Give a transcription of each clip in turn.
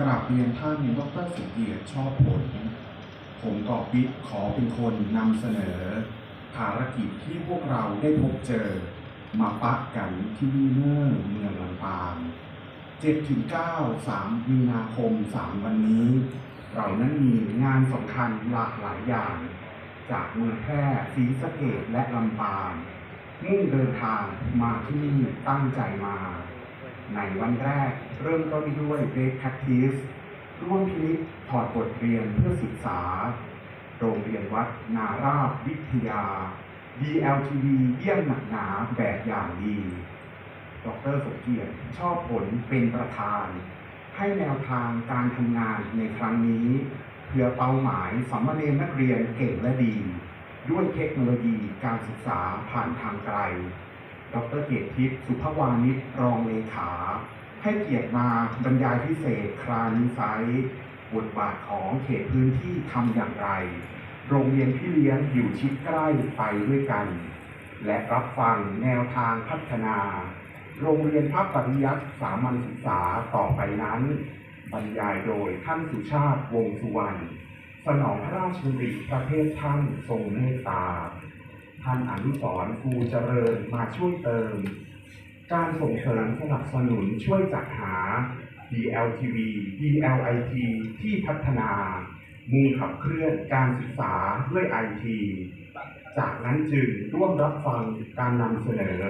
กราบเรียนท่านดรสุเกียรติชอบผล ผมกอบบิ๊กขอเป็นคนนำเสนอ ภารกิจที่พวกเราได้พบเจอ มาปะกันที่วีเนอร์เมืองลำปาง7ถึง9 3มีนาคม 3 วันนี้ เรานั้นมีงานสำคัญหลากหลายอย่าง จากเมืองแพร่ศรีสะเกษและลำปางมุ่งเดินทางมาที่นี่ตั้งใจมา ในวันแรก เริ่มต้นด้วย Best Practice ร่วมพินิจถอดบทเรียนเพื่อศึกษา โรงเรียนวัดนาราบวิทยา DLTV เยี่ยมหนักหนาแบบอย่างดี ดรสมเกียรติชอบผลเป็นประธาน ให้แนวทางการทำงานในครั้งนี้ เพื่อเป้าหมายสามเณรนักเรียนเก่งและดี ด้วยเทคโนโลยีการศึกษาผ่านทางไกล ดรเกียรติทิพย์สุภวานิชรองเลขา ให้เกียรติมาบรรยายพิเศษครานิไซบทบาทของเขตพื้นที่ทำอย่างไร โรงเรียนพี่เลี้ยงอยู่ชิดใกล้ไปด้วยกัน และรับฟังแนวทางพัฒนา โรงเรียนภาคปริยัติสามัญศึกษาต่อไปนั้น บรรยายโดยท่านสุชาติวงสุวรรณสนองพระราชดำริประเทศท่านทรงเมตตา ท่านอนุสรณ์ภูเจริญมาช่วยเติม การส่งเสริมสนับสนุนช่วยจัดหา DLTV DLIT ที่พัฒนามุ่งขับเคลื่อนการศึกษาด้วย IT จากนั้นจึงร่วมรับฟังการนำเสนอ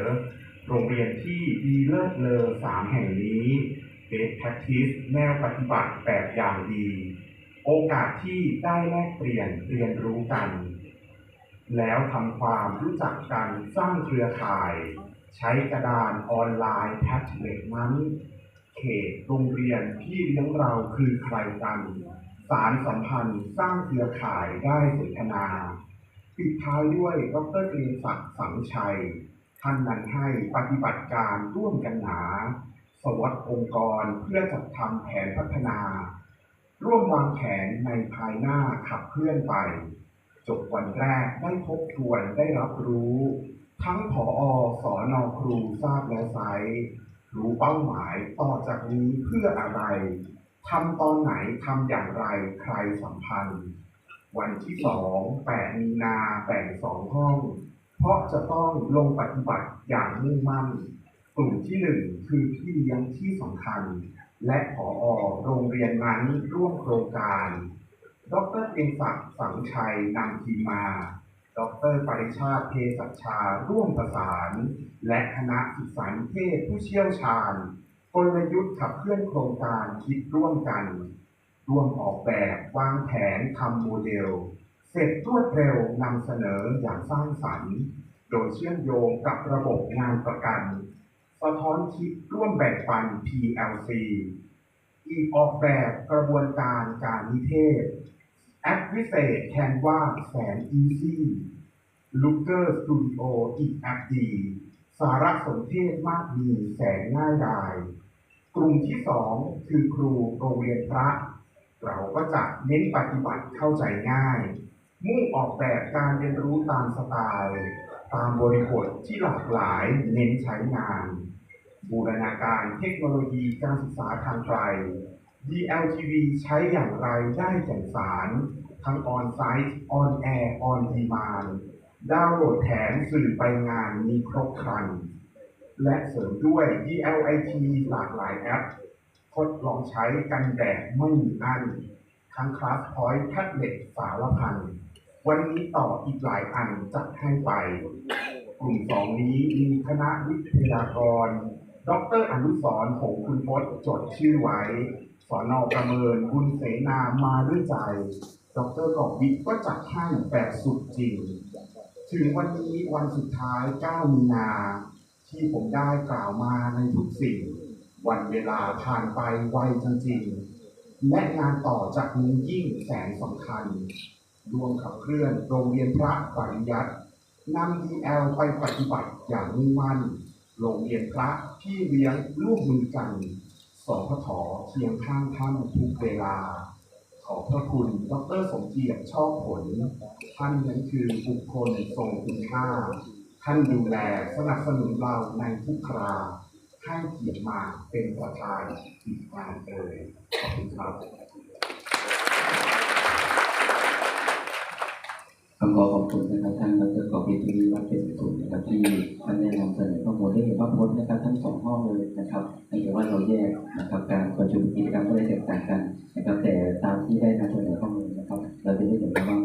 โรงเรียนที่ดีเลิศเลอสามแห่งนี้ Best Practice แนวปฏิบัติแบบอย่างดี โอกาสที่ได้แลกเปลี่ยนเรียนรู้กัน แล้วทำความรู้จักกันสร้างเครือข่าย ใช้กระดานออนไลน์แท็บเล็ตนั้น เขตโรงเรียนที่เลี้ยงเราคือใครกัน สารสัมพันธ์สร้างเครือข่ายได้สนทนาปิดท้ายด้วยดรเกรียงศักดิ์สังชัย ท่านนั้นให้ปฏิบัติการร่วมกันหนา สวัสดองค์กรเพื่อจัดทำแผนพัฒนา ร่วมวางแผนในภายหน้าขับเคลื่อนไป จบวันแรกได้ทบทวนได้รับรู้ ทั้งผออสอนอครูทราบแล้วไซรู้เป้าหมายต่อจากนี้เพื่ออะไรทำตอนไหนทำอย่างไรใครสัมพันธ์ วันที่สองแปดมีนาแบ่งสองห้อง เพราะจะต้องลงปฏิบัติอย่างมุ่งมั่น กลุ่มที่หนึ่งคือพี่เลี้ยงที่สำคัญ และผออโรงเรียนนั้นร่วมโครงการ ดรเอกศักดิ์สังชัยนำทีมมา ดรปริชาติเทศัชชา ร่วมประสาน และคณะศึกษานเทศผู้เชี่ยวชาญกลยุทธ์ขับเคลื่อนโครงการคิดร่วมกัน ร่วมออกแบบวางแผนทำโมเดล เสร็จรวดเร็วนำเสนออย่างสร้างสรรค์ โดยเชื่อมโยงกับระบบงานประกัน สะท้อนคิดร่วมแบ่งปัน PLC อีกออกแบบกระบวนการการนิเทศ แอปพิเศษแคนวาแสนอีซี่ลูเกอร์สตูดิโออีกแอปดี สารสนเทศมากมีแสนง่ายดาย กลุ่มที่สองคือครูโรงเรียนพระ เราก็จะเน้นปฏิบัติเข้าใจง่าย มุ่งออกแบบการเรียนรู้ตามสไตล์ ตามบริบทที่หลากหลายเน้นใช้งาน บูรณาการเทคโนโลยีการศึกษาทางไกล DLTV ใช้อย่างไรได้แก่นสารทั้งออนไซต์ออนแอร์ออนดีมานดาวน์โหลดแถมสื่อไปงานมีครบครัน และเสริมด้วย DLIT หลากหลายแอป ทดลองใช้กันแบบไม่มีอัน ทั้งคลาสพอยต์แท็บเล็ตสารพัน วันนี้ต่ออีกหลายอันจัดให้ไป กลุ่มสองนี้มีคณะวิทยากร ดรอนุสรหงคุณพจน์จดชื่อไว้ สอนอประเมินบุญเสนามาด้วยใจดรกอบวิทย์ก็จัดให้แบบสุดจริง ถึงวันนี้วันสุดท้าย 9 มีนา ที่ผมได้กล่าวมาในทุกสิ่ง วันเวลาผ่านไปไวจริงๆและงานต่อจากนี้ยิ่งแสนสำคัญรวมขับเคลื่อนโรงเรียนพระปริยัตินำ DL ไปปฏิบัติอย่างมุ่งมั่นโรงเรียนพระพี่เลี้ยงร่วมมือกัน สพทเคียงข้างท่านทุกเวลา ขอพระคุณ ดรสมเกียรติชอบผล ท่านนั้นคือบุคคลทรงคุณค่า ท่านดูแลสนับสนุนเราในทุกคราให้เกียรติมาเป็นประธานอีกงานเอ่ยขอบคุณครับคำขอขอบคุณนะครับท่านดรกอบพิธีวั แยกนะครับการประชุมกิจกรรมก็ได้แตกต่างกันนะครับแต่ตามที่ได้นำเสนอข้อมูลนะครับ เราจะได้เห็นว่า